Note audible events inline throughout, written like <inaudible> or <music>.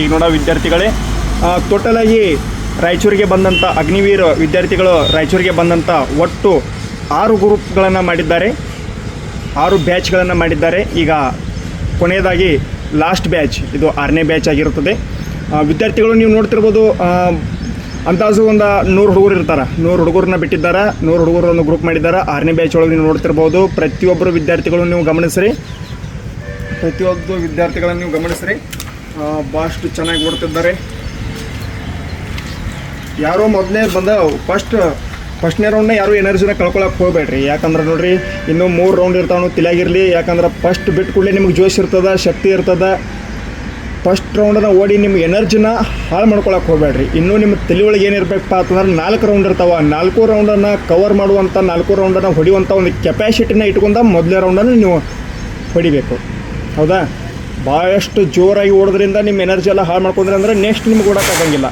ಈಗ ನೋಡೋ ವಿದ್ಯಾರ್ಥಿಗಳೇ ಟೋಟಲ್ ಆಗಿ ರಾಯಚೂರಿಗೆ ಬಂದಂಥ ಅಗ್ನಿವೀರ್ ವಿದ್ಯಾರ್ಥಿಗಳು ರಾಯಚೂರಿಗೆ ಬಂದಂಥ ಒಟ್ಟು ಆರು ಗ್ರೂಪ್ಗಳನ್ನು ಮಾಡಿದ್ದಾರೆ. ಆರು ಬ್ಯಾಚ್ಗಳನ್ನು ಮಾಡಿದ್ದಾರೆ. ಈಗ ಕೊನೆಯದಾಗಿ ಲಾಸ್ಟ್ ಬ್ಯಾಚ್, ಇದು ಆರನೇ ಬ್ಯಾಚ್ ಆಗಿರುತ್ತದೆ. ವಿದ್ಯಾರ್ಥಿಗಳು ನೀವು ನೋಡ್ತಿರ್ಬೋದು ಅಂದಾಜು ಒಂದು ನೂರು ಹುಡುಗರು ಇರ್ತಾರೆ. ನೂರು ಹುಡುಗರನ್ನ ಬಿಟ್ಟಿದ್ದಾರೆ. ನೂರು ಹುಡುಗರು ಒಂದು ಗ್ರೂಪ್ ಮಾಡಿದ್ದಾರೆ. ಆರನೇ ಬ್ಯಾಚ್ ಒಳಗೆ ನೀವು ನೋಡ್ತಿರ್ಬೋದು ಪ್ರತಿಯೊಬ್ಬರು ವಿದ್ಯಾರ್ಥಿಗಳು ನೀವು ಗಮನಿಸ್ರಿ. ಪ್ರತಿಯೊಬ್ಬರು ವಿದ್ಯಾರ್ಥಿಗಳನ್ನು ನೀವು ಗಮನಿಸ್ರಿ. ಭಾಳಷ್ಟು ಚೆನ್ನಾಗಿ ಓಡ್ತಿದ್ದಾರೆ ಯಾರೋ ಮೊದಲೇ ಬಂದ ಫಸ್ಟ್ ಫಸ್ಟ್ನೇ ರೌಂಡ್ನ ಯಾರು ಎನರ್ಜಿನ ಕಳ್ಕೊಳಕ್ಕೆ ಹೋಗ್ಬೇಡ್ರಿ. ಯಾಕಂದ್ರೆ ನೋಡ್ರಿ, ಇನ್ನೂ ಮೂರು ರೌಂಡ್ ಇರ್ತಾವ ತಿಳಿಯಾಗಿರಲಿ ಯಾಕಂದ್ರೆ ಫಸ್ಟ್ ಬಿಟ್ಟು ಕೂಡಲೇ ನಿಮ್ಗೆ ಜೋಶ್ ಇರ್ತದೆ, ಶಕ್ತಿ ಇರ್ತದೆ. ಫಸ್ಟ್ ರೌಂಡನ್ನ ಓಡಿ ನಿಮ್ಮ ಎನರ್ಜಿನ ಹಾಳು ಮಾಡ್ಕೊಳಕ್ಕೆ ಹೋಗ್ಬೇಡ್ರಿ. ಇನ್ನೂ ನಿಮ್ಮ ತಲೆ ಒಳಗೆ ಏನಿರಬೇಕಪ್ಪ ಅಂತಂದ್ರೆ ನಾಲ್ಕು ರೌಂಡ್ ಇರ್ತಾವೆ. ನಾಲ್ಕು ರೌಂಡನ್ನು ಕವರ್ ಮಾಡುವಂಥ ನಾಲ್ಕು ರೌಂಡನ್ನು ಹೊಡಿಯುವಂಥ ಒಂದು ಕೆಪಾಸಿಟಿನ ಇಟ್ಕೊಂಡ ಮೊದಲನೇ ರೌಂಡನ್ನು ನೀವು ಹೊಡಿಬೇಕು. ಹೌದಾ? ಭಾಳಷ್ಟು ಜೋರಾಗಿ ಓಡೋದ್ರಿಂದ ನಿಮ್ಮ ಎನರ್ಜಿ ಎಲ್ಲ ಹಾಳು ಮಾಡ್ಕೊಂಡ್ರೆ ಅಂದ್ರೆ ನೆಕ್ಸ್ಟ್ ನಿಮ್ಗೆ ಓಡೋಕ್ಕಾಗಂಗಿಲ್ಲ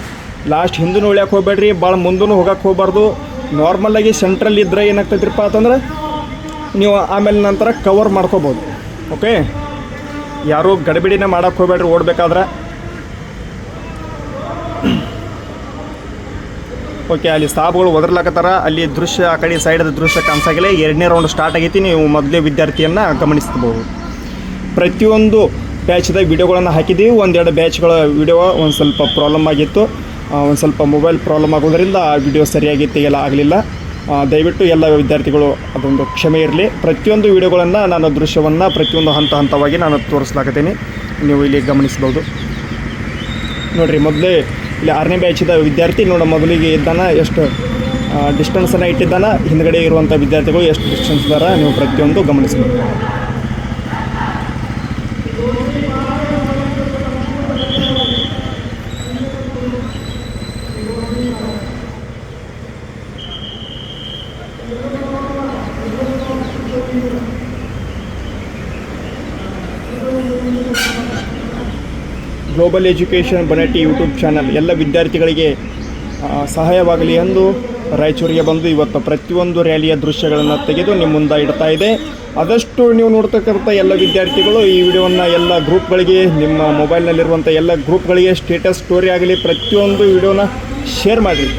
ಲಾಸ್ಟ್ ಹಿಂದೂ ಉಳಿಯಕ್ಕೆ ಹೋಗ್ಬೇಡ್ರಿ ಭಾಳ ಮುಂದೂ ಹೋಗಕ್ಕೆ ಹೋಗ್ಬಾರ್ದು. ನಾರ್ಮಲಾಗಿ ಸೆಂಟ್ರಲ್ಲಿ ಇದ್ದರೆ ಏನಾಗ್ತೈತ್ರಿಪ್ಪ ಅಂತಂದ್ರೆ ನೀವು ಆಮೇಲೆ ನಂತರ ಕವರ್ ಮಾಡ್ಕೋಬೋದು. ಓಕೆ ಯಾರೂ ಗಡಿಬಿಡಿನೇ ಮಾಡಕ್ಕೆ ಹೋಗ್ಬೇಡ್ರಿ, ಓಡಬೇಕಾದ್ರೆ. ಓಕೆ ಅಲ್ಲಿ ಸ್ಟಾಪ್ಗಳು ಒದರ್ಲಾಕತ್ತಾರ. ಅಲ್ಲಿ ದೃಶ್ಯ, ಆ ಕಡೆ ಸೈಡದ ದೃಶ್ಯ ಕಾಣಿಸಾಗಿಲ್ಲ. ಎರಡನೇ ರೌಂಡ್ ಸ್ಟಾರ್ಟ್ ಆಗೈತಿ. ನೀವು ಮೊದಲೇ ವಿದ್ಯಾರ್ಥಿಯನ್ನು ಗಮನಿಸ್ಬೋದು. ಪ್ರತಿಯೊಂದು ಬ್ಯಾಚ್ದಾಗ ವಿಡಿಯೋಗಳನ್ನು ಹಾಕಿದ್ದೀವಿ. ಒಂದೆರಡು ಬ್ಯಾಚ್ಗಳ ವಿಡಿಯೋ ಒಂದು ಸ್ವಲ್ಪ ಪ್ರಾಬ್ಲಮ್ ಆಗಿತ್ತು. ಒಂದು ಸ್ವಲ್ಪ ಮೊಬೈಲ್ ಪ್ರಾಬ್ಲಮ್ ಆಗೋದರಿಂದ ಆ ವಿಡಿಯೋ ಸರಿಯಾಗಿ ತೆಗೆಯಲ್ಲ ಆಗಲಿಲ್ಲ. ದಯವಿಟ್ಟು ಎಲ್ಲ ವಿದ್ಯಾರ್ಥಿಗಳು ಅದೊಂದು ಕ್ಷಮೆ ಇರಲಿ. ಪ್ರತಿಯೊಂದು ವಿಡಿಯೋಗಳನ್ನು ನಾನು ದೃಶ್ಯವನ್ನು ಪ್ರತಿಯೊಂದು ಹಂತ ಹಂತವಾಗಿ ನಾನು ತೋರಿಸ್ಲಾಕತ್ತೀನಿ. ನೀವು ಇಲ್ಲಿ ಗಮನಿಸ್ಬೋದು. ನೋಡಿರಿ, ಮೊದಲೇ ಇಲ್ಲಿ ಆರನೇ ಬ್ಯಾಚಿದ ವಿದ್ಯಾರ್ಥಿ ನೋಡ ಮೊದಲಿಗೆ ಇದ್ದಾನೆ, ಎಷ್ಟು ಡಿಸ್ಟೆನ್ಸನ್ನು ಇಟ್ಟಿದ್ದಾನೆ. ಹಿಂದ್ಗಡೆ ಇರುವಂಥ ವಿದ್ಯಾರ್ಥಿಗಳು ಎಷ್ಟು ಡಿಸ್ಟೆನ್ಸ್ ಇದ್ದಾರೆ ನೀವು ಪ್ರತಿಯೊಂದು ಗಮನಿಸ್ಬೋದು. Global education Banahatti YouTube channel ಎಲ್ಲ ವಿದ್ಯಾರ್ಥಿಗಳಿಗೆ ಸಹಾಯವಾಗಲಿ ಎಂದು ರಾಯಚೂರಿಗೆ ಬಂದು ಇವತ್ತು ಪ್ರತಿಯೊಂದು ರ್ಯಾಲಿಯ ದೃಶ್ಯಗಳನ್ನು ತೆಗೆದು ನಿಮ್ಮ ಮುಂದೆ ಇಡ್ತಾ ಇದೆ. ಆದಷ್ಟು ನೀವು ನೋಡ್ತಕ್ಕಂಥ ಎಲ್ಲ ವಿದ್ಯಾರ್ಥಿಗಳು ಈ ವಿಡಿಯೋವನ್ನು ಎಲ್ಲ ಗ್ರೂಪ್ಗಳಿಗೆ, ನಿಮ್ಮ ಮೊಬೈಲ್ನಲ್ಲಿರುವಂಥ ಎಲ್ಲ ಗ್ರೂಪ್ಗಳಿಗೆ ಸ್ಟೇಟಸ್ ಸ್ಟೋರಿ ಆಗಲಿ, ಪ್ರತಿಯೊಂದು ವಿಡಿಯೋನ ಶೇರ್ ಮಾಡಿರಿ.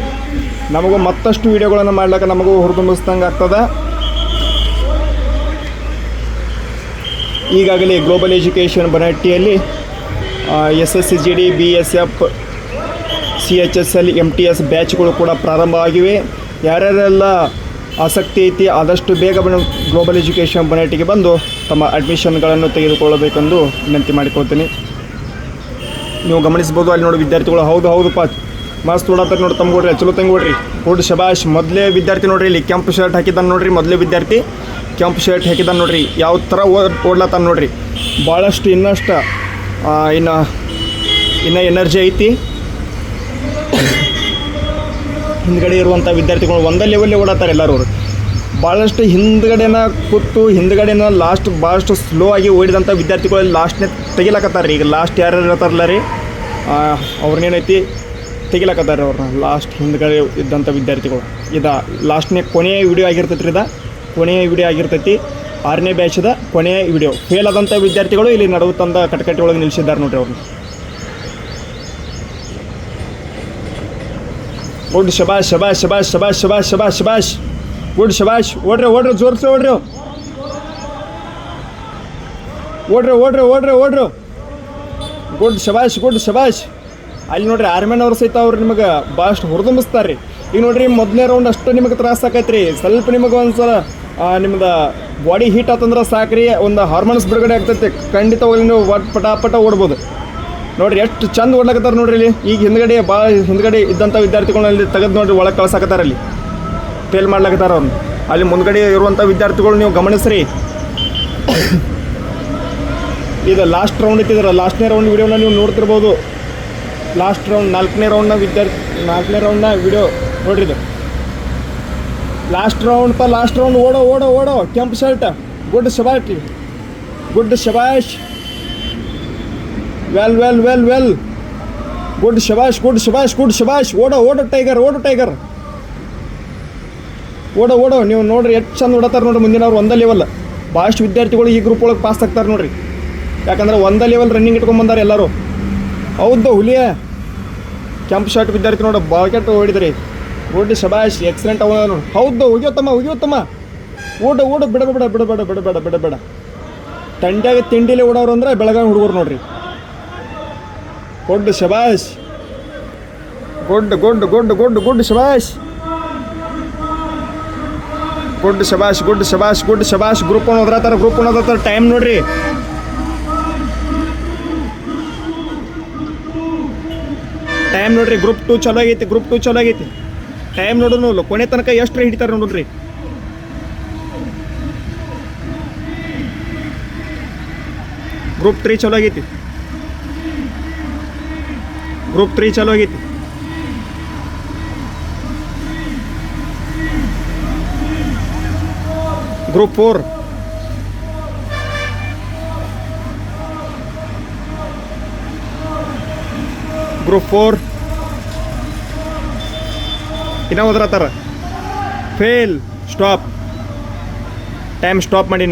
ನಮಗೂ ಮತ್ತಷ್ಟು ವಿಡಿಯೋಗಳನ್ನು ಮಾಡ್ಲಿಕ್ಕೆ ನಮಗೂ ಹುರಿದುಂಬಿಸ್ದಂಗೆ ಆಗ್ತದೆ ಈಗಾಗಲೇ global education ಬನಹಟ್ಟಿಯಲ್ಲಿ S S C G D B S F C H S L M T S ಬ್ಯಾಚ್ಗಳು ಕೂಡ ಪ್ರಾರಂಭ ಆಗಿವೆ. ಯಾರ್ಯಾರೆಲ್ಲ ಆಸಕ್ತಿ ಐತಿ, ಆದಷ್ಟು ಬೇಗ ಬನ ಗ್ಲೋಬಲ್ ಎಜುಕೇಷನ್ ಬನಹಟ್ಟಿಗೆ ಬಂದು ತಮ್ಮ ಅಡ್ಮಿಷನ್ಗಳನ್ನು ತೆಗೆದುಕೊಳ್ಳಬೇಕೆಂದು ವಿನಂತಿ ಮಾಡಿಕೊಳ್ತೀನಿ. ನೀವು ಗಮನಿಸ್ಬೋದು ಅಲ್ಲಿ ನೋಡಿ ವಿದ್ಯಾರ್ಥಿಗಳು, ಹೌದು ಹೌದಪ್ಪ ಮಸ್ತ್ ಓಡಾತಾರೆ ನೋಡಿ ತಮ್ಮ ನೋಡ್ರಿ ಚಲೋ ತಂಗ ನೋಡ್ರಿ ಹುಡ್ ಶಬಾಷ್, ಮೊದಲೇ ವಿದ್ಯಾರ್ಥಿ ನೋಡ್ರಿ ಇಲ್ಲಿ. ಕೆಂಪು ಶರ್ಟ್ ಹಾಕಿದ್ದಾನೆ ನೋಡ್ರಿ ಮೊದಲೇ ವಿದ್ಯಾರ್ಥಿ. ಕೆಂಪು ಶರ್ಟ್ ಹಾಕಿದ್ದಾನೆ ನೋಡ್ರಿ. ಯಾವ ಥರ ಓಡ್ ಓಡ್ಲತ್ತಾನ ನೋಡ್ರಿ. ಭಾಳಷ್ಟು ಇನ್ನಷ್ಟು ಇನ್ನು ಇನ್ನು ಎನರ್ಜಿ ಐತಿ. ಹಿಂದ್ಗಡೆ ಇರುವಂಥ ವಿದ್ಯಾರ್ಥಿಗಳು ಒಂದೇ ಲೆವೆಲ್ಲೇ ಓಡಾತಾರೆ ಎಲ್ಲರೂ. ಭಾಳಷ್ಟು ಹಿಂದ್ಗಡೆನ ಕೂತು, ಹಿಂದ್ಗಡೆನ ಲಾಸ್ಟ್ ಭಾಳಷ್ಟು ಸ್ಲೋ ಆಗಿ ಓಡಿದಂಥ ವಿದ್ಯಾರ್ಥಿಗಳು ಲಾಸ್ಟ್ನೇ ತೆಗಿಲಕತ್ತಾರೆ ಈಗ ಲಾಸ್ಟ್ ಯಾರು ಇರ್ತಾರಲ್ಲ ರೀ ಅವ್ರನ್ನೇನೈತಿ? ತೆಗಿಲಕತ್ತಾರೆ ಅವ್ರನ್ನ. ಲಾಸ್ಟ್ ಹಿಂದ್ಗಡೆ ಇದ್ದಂಥ ವಿದ್ಯಾರ್ಥಿಗಳು. ಇದು ಲಾಸ್ಟ್ನೇ ಕೊನೆಯ ವಿಡಿಯೋ ಆಗಿರ್ತೈತಿ ರೀ ಇದು. ಕೊನೆಯ ವಿಡಿಯೋ ಆಗಿರ್ತೈತಿ. ಆರನೇ ಬ್ಯಾಚದ ಕೊನೆಯ ವಿಡಿಯೋ ಫೇಲ್ ಆದಂಥ ವಿದ್ಯಾರ್ಥಿಗಳು ಇಲ್ಲಿ ನಡುವು ತಂದ ಕಟಕಟಿ ಒಳಗೆ ನಿಲ್ಲಿಸಿದ್ದಾರೆ ನೋಡ್ರಿ ಅವ್ರನ್ನ. ಗುಡ್ ಶಬಾಷ್ ಶಬಾಷ್ ಶಬಾಷ್ ಶಬಾಷ್ ಶಬಾಷ್ ಶಬಾಷ್ ಶಬಾಷ್ ಗುಡ್ ಶಬಾಷ್ ಓಡ್ರಿ ಓಡ್ರಿ, ಜೋರ್ಸಿ ಓಡ್ರಿ ಓಡ್ರಿ ಓಡ್ರಿ ಓಡ್ರಿ ಓಡ್ರಿ ಗುಡ್ ಶಬಾಷ್ ಗುಡ್ ಶಬಾಷ್ ಅಲ್ಲಿ ನೋಡ್ರಿ ಆರ್ಮಿನವ್ರು ಸಹಿತ ಅವ್ರು ನಿಮಗೆ ಭಾಳಷ್ಟು ಹುರಿದುಂಬಿಸ್ತಾರೆ ರೀ ಈಗ ನೋಡ್ರಿ ಮೊದಲನೇ ರೌಂಡ್ ಅಷ್ಟು ನಿಮಗೆ ತ್ರಾಸ ರೀ ಸ್ವಲ್ಪ ನಿಮಗೆ ಒಂದು ಸಲ ನಿಮ್ದು ಬಾಡಿ ಹೀಟ್ ಆತಂದ್ರೆ ಸಾಕ್ರಿ. ಒಂದು ಹಾರ್ಮೋನ್ಸ್ ಬಿಡುಗಡೆ ಆಗ್ತೈತೆ. ಖಂಡಿತವಾಗಿ ನೀವು ಒಟ್ಟು ಪಟ ಪಟ ಓಡ್ಬೋದು. ನೋಡ್ರಿ ಎಷ್ಟು ಚಂದ ಓಡ್ಲಾಕತ್ತಾರ ನೋಡ್ರಿ ಇಲ್ಲಿ. ಈಗ ಹಿಂದ್ಗಡೆ ಭಾಳ ಹಿಂದ್ಗಡೆ ಇದ್ದಂಥ ವಿದ್ಯಾರ್ಥಿಗಳನ್ನ ತೆಗೆದು ನೋಡ್ರಿ ಒಳಗೆ ಕಳ್ಸಾಕತ್ತಾರ ಅಲ್ಲಿ. ಫೇಲ್ ಮಾಡ್ಲಾಕತ್ತಾರ ಅವ್ರನ್ನ ಅಲ್ಲಿ ಮುಂದ್ಗಡೆ ಇರುವಂಥ ವಿದ್ಯಾರ್ಥಿಗಳು ನೀವು ಗಮನಿಸ್ರಿ. <coughs> ಇದು ಲಾಸ್ಟ್ ರೌಂಡ್ ಇತ್ತಿದ್ರೆ ಲಾಸ್ಟ್ನೇ ರೌಂಡ್ ವಿಡಿಯೋನ ನೀವು ನೋಡ್ತಿರ್ಬೋದು. ಲಾಸ್ಟ್ ರೌಂಡ್, ನಾಲ್ಕನೇ ರೌಂಡ್ನ ವಿದ್ಯಾರ್ಥಿ ನಾಲ್ಕನೇ ರೌಂಡ್ನ ವಿಡಿಯೋ ನೋಡ್ರಿ ಇದು ಲಾಸ್ಟ್ ರೌಂಡ್ ಪ, ಲಾಸ್ಟ್ ರೌಂಡ್ ಓಡೋ ಓಡೋ ಓಡೋ. ಕೆಂಪು ಶರ್ಟ್ ಗುಡ್ ಶಬಾಷ್. ಗುಡ್ ಶಬಾಷ್. Well well well well good ಶಬಾಷ್ ಗುಡ್ ಶಬಾಷ್ ಗುಡ್ ಶಬಾಷ್. ಓಡೋ ಓಡೋ ಟೈಗರ್ ಓಡೋ ಟೈಗರ್ ಓಡೋ ಓಡೋ. ನೀವು ನೋಡ್ರಿ, ಎಷ್ಟು ಚಂದ ಓಡತಾರೆ ನೋಡ್ರಿ ಮುಂದಿನವ್ರು. ಒಂದೇ ಲೆವೆಲ್ ಭಾಳಷ್ಟು ವಿದ್ಯಾರ್ಥಿಗಳು ಈ ಗ್ರೂಪ್ ಒಳಗೆ ಪಾಸ್ ಆಗ್ತಾರೆ ನೋಡ್ರಿ. ಯಾಕಂದ್ರೆ ಒಂದೇ ಲೆವೆಲ್ ರನ್ನಿಂಗ್ ಇಟ್ಕೊಂಡ್ ಬಂದಾರೆ ಎಲ್ಲರೂ. ಹೌದು, ಹುಲಿಯ. ಕೆಂಪು ಶರ್ಟ್ ವಿದ್ಯಾರ್ಥಿ ನೋಡು ಬಾಕೆಟ್ ಓಡಿದ್ರಿ. ಓಡಿ ಶಬಾಯಿಸಿ ಎಕ್ಸಲೆಂಟ್ ಅವ ನೋಡಿ. ಹೌದು ಉಗಿಯೋತಮ್ಮ ಉಗಿಯೋತಮ್ಮ ಊಟ ಊಟ ಬಿಡಬೇಡ ಬಿಡಬೇಡ ಬಿಡಬೇಡ ಬಿಡಬೇಡ ತಂಡ್ಯಾಗ ತಿಂಡಿಲಿ ಓಡೋರು ಅಂದ್ರೆ ಬೆಳಗಾವಿ ಹುಡುಗರು ನೋಡ್ರಿ. Good ಶಬಾಯಿಸ್ good good good good good ಶಬಾಷ್. ಗುಡ್ ಶಬಾಷ್ ಗುಡ್ ಶಬಾಶ್ ಗುಡ್ ಶಬಾಷ್ ಗ್ರೂಪ್ ಒನ್ ಓದ್ರತ್ತಾರ ಗ್ರೂಪ್ ಒನ್ ಓದ್ರತ್ತಾರ ಟೈಮ್ ನೋಡ್ರಿ. ಟೈಮ್ ನೋಡ್ರಿ ಗ್ರೂಪ್ ಟು ಚಲೋ ಆಗೈತಿ ಗ್ರೂಪ್ ಟು ಚಲೋ ಆಗೈತಿ. ಟೈಮ್ ನೋಡೋನು ಕೊನೆ ತನಕ ಎಷ್ಟು ಹಿಡಿತಾರೆ ನೋಡ್ರಿ. ಗ್ರೂಪ್ ತ್ರೀ ಚಲೋ ಆಗೈತಿ. ಗ್ರೂಪ್ ತ್ರೀ ಚಲೋ ಆಗೈತಿ. ಗ್ರೂಪ್ ಫೋರ್ ಗ್ರೂಪ್ ಫೋರ್ ಇನ್ನ ಓದ್ರತ್ತಾರ ಫೇಲ್ ಸ್ಟಾಪ್ ಟೈಮ್ ಸ್ಟಾಪ್ ಮಾಡಿ